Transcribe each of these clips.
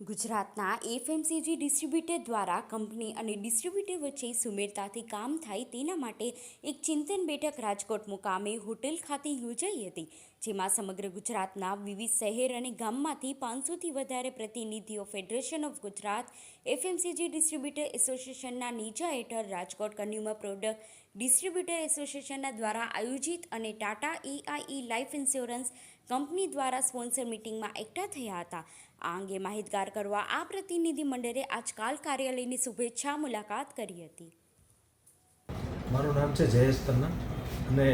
ગુજરાતના FMCG distributor દ્વારા company અને ડિસ્ટ્રીબ્યુટર વચ્ચે સુમેળતાથી કામ થાય તેના માટે એક ચિંતન બેઠક રાજકોટ મુકામે હોટેલ ખાતે યોજાઈ હતી, જેમાં સમગ્ર ગુજરાતના વિવિધ શહેર અને ગામમાંથી પાંચસોથી વધારે પ્રતિનિધિઓ federation of Gujarat, FMCG distributor એસોસિએશનના નીચા હેઠળ રાજકોટ કન્ઝ્યુમર પ્રોડક્ટ ડિસ્ટ્રીબ્યુટર એસોસિએશનના દ્વારા આયોજિત અને Tata AI life insurance company દ્વારા સ્પોન્સર મિટિંગમાં એકઠા થયા હતા. આ અંગે માહિતગાર કરવા આ પ્રતિનિધિ મંડળે આજકાલ કાર્યાલયની શુભેચ્છા મુલાકાત કરી હતી. મારું નામ છે જયેશ તન્ના અને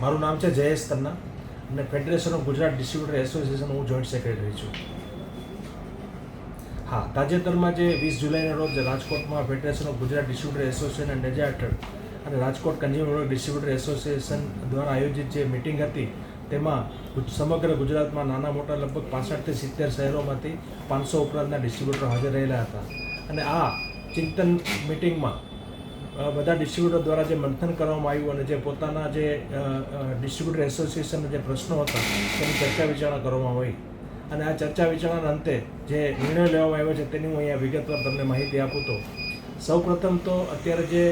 મારું નામ છે જયેશ તન્ના અને federation of Gujarat distributor association હું જોઈન્ટ સેક્રેટરી છું. હા, તાજેતરમાં જે વીસ જુલાઈના રોજ રાજકોટમાં federation of Gujarat distributor association નેજા હેઠળ અને રાજકોટ કન્ઝ્યુમર ડિસ્ટ્રીબ્યુટર એસોસિએશન દ્વારા આયોજિત જે મિટિંગ હતી તેમાં સમગ્ર ગુજરાતમાં નાના મોટા લગભગ પાસઠથી સિત્તેર શહેરોમાંથી પાંચસો ઉપરાંતના ડિસ્ટ્રીબ્યુટર હાજર રહેલા હતા. અને આ ચિંતન મિટિંગમાં બધા ડિસ્ટ્રીબ્યુટર દ્વારા જે મંથન કરવામાં આવ્યું અને જે પોતાના જે ડિસ્ટ્રીબ્યુટર એસોસિએશનના જે પ્રશ્નો હતા, તેની ચર્ચા વિચારણા કરવામાં આવી. અને આ ચર્ચા વિચારણાના અંતે જે નિર્ણય લેવામાં આવ્યો છે તેની હું અહીંયા વિગતવાર તમને માહિતી આપું તો સૌપ્રથમ તો અત્યારે જે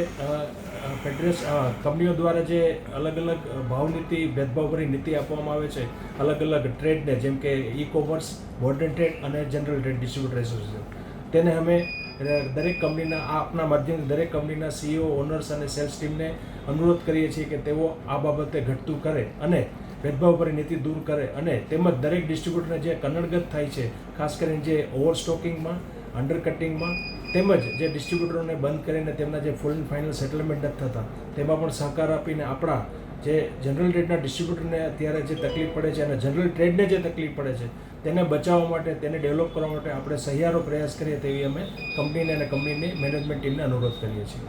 ફેડરેશન કંપનીઓ દ્વારા જે અલગ અલગ ભાવ નીતિ ભેદભાવભરી નીતિ આપવામાં આવે છે અલગ અલગ ટ્રેડને, જેમ કે ઈ કોમર્સ મોડર્ન ટ્રેડ અને જનરલ ટ્રેડ, ડિસ્ટ્રીબ્યુટર એસોસિએશન. તેને અમે દરેક કંપનીના, આ આપના માધ્યમથી દરેક કંપનીના સીઈઓ, ઓનર્સ અને સેલ્સ ટીમને અનુરોધ કરીએ છીએ કે તેઓ આ બાબતે ઘટતું કરે અને ભેદભાવ ભેદભાવભરી નીતિ દૂર કરે અને તેમજ દરેક ડિસ્ટ્રીબ્યુટરને જે કનડગત થાય છે, ખાસ કરીને જે ઓવરસ્ટોકિંગમાં, અંડરકટિંગમાં તેમજ જે ડિસ્ટ્રીબ્યુટરોને બંધ કરીને તેમના જે ફૂલ એન્ડ ફાઇનલ સેટલમેન્ટ નથી થતા, તેમાં પણ સહકાર આપીને આપણા જે જનરલ ટ્રેડના ડિસ્ટ્રીબ્યુટરને અત્યારે જે તકલીફ પડે છે અને જનરલ ટ્રેડને જે તકલીફ પડે છે, તેને બચાવવા માટે, તેને ડેવલપ કરવા માટે આપણે સહિયારો પ્રયાસ કરીએ તેવી અમે કંપનીને અને કંપનીની મેનેજમેન્ટ ટીમને અનુરોધ કરીએ છીએ.